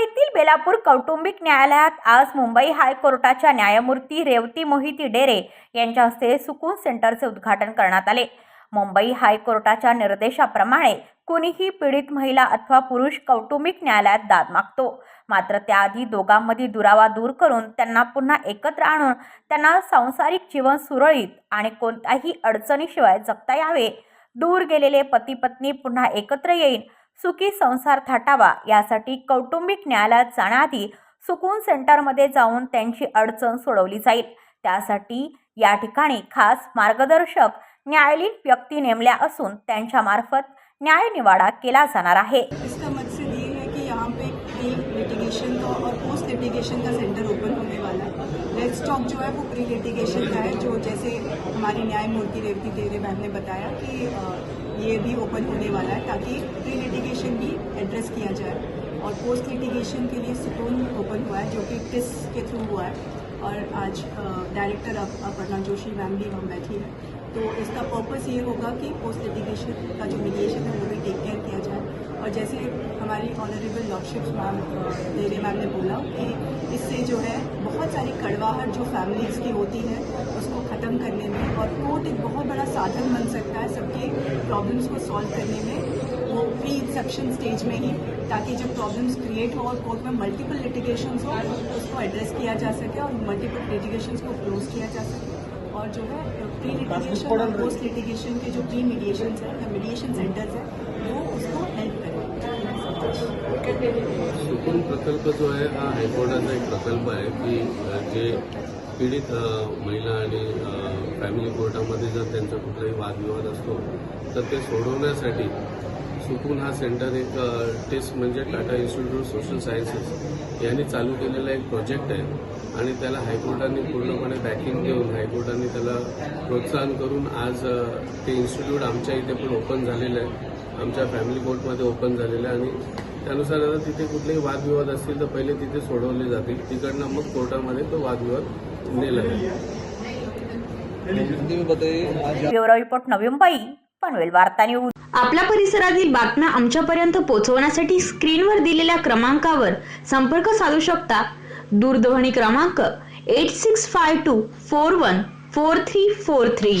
मुंबईतील बेलापूर कौटुंबिक न्यायालयात आज मुंबई हायकोर्टाच्या न्यायमूर्ती रेवती मोहिती डेरे यांच्या हस्ते सुकून सेंटरचे उद्घाटन करण्यात आले. मुंबई हायकोर्टाच्या निर्देशाप्रमाणे कुणीही पीडित महिला अथवा पुरुष कौटुंबिक न्यायालयात दाद मागतो. मात्र त्याआधी दोघांमधील दुरावा दूर करून त्यांना पुन्हा एकत्र आणून त्यांना सांसारिक जीवन सुरळीत आणि कोणत्याही अडचणीशिवाय जगता यावे. दूर गेलेले पती पत्नी पुन्हा एकत्र येईन सुखी संसार थाटावा यासाठी कौटुंबिक न्यायालयात जाण्याआधी सुकून सेंटरमध्ये जाऊन त्यांची अडचण सोडवली जाईल. त्यासाठी या ठिकाणी खास मार्गदर्शक न्यायालयीन व्यक्ती नेमल्या असून त्यांच्यामार्फत न्यायनिवाडा केला जाणार आहे. यहाँ पे प्री लिटिगेशन का और पोस्ट लिटिगेशन का सेंटर ओपन होने वाला है। लेट स्टॉक जो है, वो प्री लिटिगेशन का है, जो जैसे हमारी न्यायमूर्ति रेवती देरे मैम ने बताया कि ये भी ओपन होने वाला है ताकि प्री लिटिगेशन भी एड्रेस किया जाए। और पोस्ट लिटिगेशन के लिए सुकून ओपन हुआ है, जो कि टिस के थ्रू हुआ है। और आज डायरेक्टर अपर्णा जोशी मैम भी वहाँ बैठी है। तो इसका पर्पस ये होगा कि पोस्ट लिटिगेशन का जो मीडिएशन है, वो भी टेक केयर किया जाए। और जैसे हमारी honourable lordships ma'am Dere ma'am ने बोला कि इससे जो है बहुत सारी कड़वाहट जो फैमिलीज़ की होती है उसको ख़त्म करने में और कोर्ट एक बहुत बड़ा साधन बन सकता है सबके प्रॉब्लम्स को सॉल्व करने में। वो प्री इंसेप्शन स्टेज में ही ताकि जब प्रॉब्लम्स क्रिएट हो और कोर्ट में मल्टीपल लिटिगेशन हो उसको एड्रेस किया जा सके और मल्टीपल लिटिगेशंस को क्लोज किया जा सके। और जो है प्री लिटिगेशन और पोस्ट लिटिगेशन के जो प्री मीडिएशन है या मीडिएशन सेंटर्स है वो उसको हेल्प करें सुकून प्रकल्प जो आहे हा हायकोर्टाचा एक प्रकल्प आहे की जे पीडित महिला आणि फॅमिली कोर्टामध्ये जर त्यांचा कुठलाही वादविवाद असतो तर ते सोडवण्यासाठी सुकून हा सेंटर एक टेस्ट म्हणजे Tata institute of social sciences यांनी चालू केलेला एक प्रोजेक्ट आहे आणि त्याला हायकोर्टाने पूर्णपणे बॅकिंग देऊन हायकोर्टाने त्याला प्रोत्साहन करून आज ते इन्स्टिट्यूट आमच्या इथे पण ओपन झालेलं आहे. आमच्या फॅमिली कोर्टमध्ये ओपन झालेलं आहे आणि त्यानुसार आता तिथे कुठलेही वादविवाद असतील तर पहिले तिथे सोडवले जातील. तिकडनं मग कोर्टामध्ये तो वादविवाद नेला ब्युरो रिपोर्ट नवी मुंबई पनवेल वार्ता न्यूज. आपल्या परिसरातील बातम्या आमच्यापर्यंत पोहोचवण्यासाठी स्क्रीनवर दिलेल्या क्रमांकावर संपर्क साधू शकता. दूरध्वनी क्रमांक eight six five two four one four three four three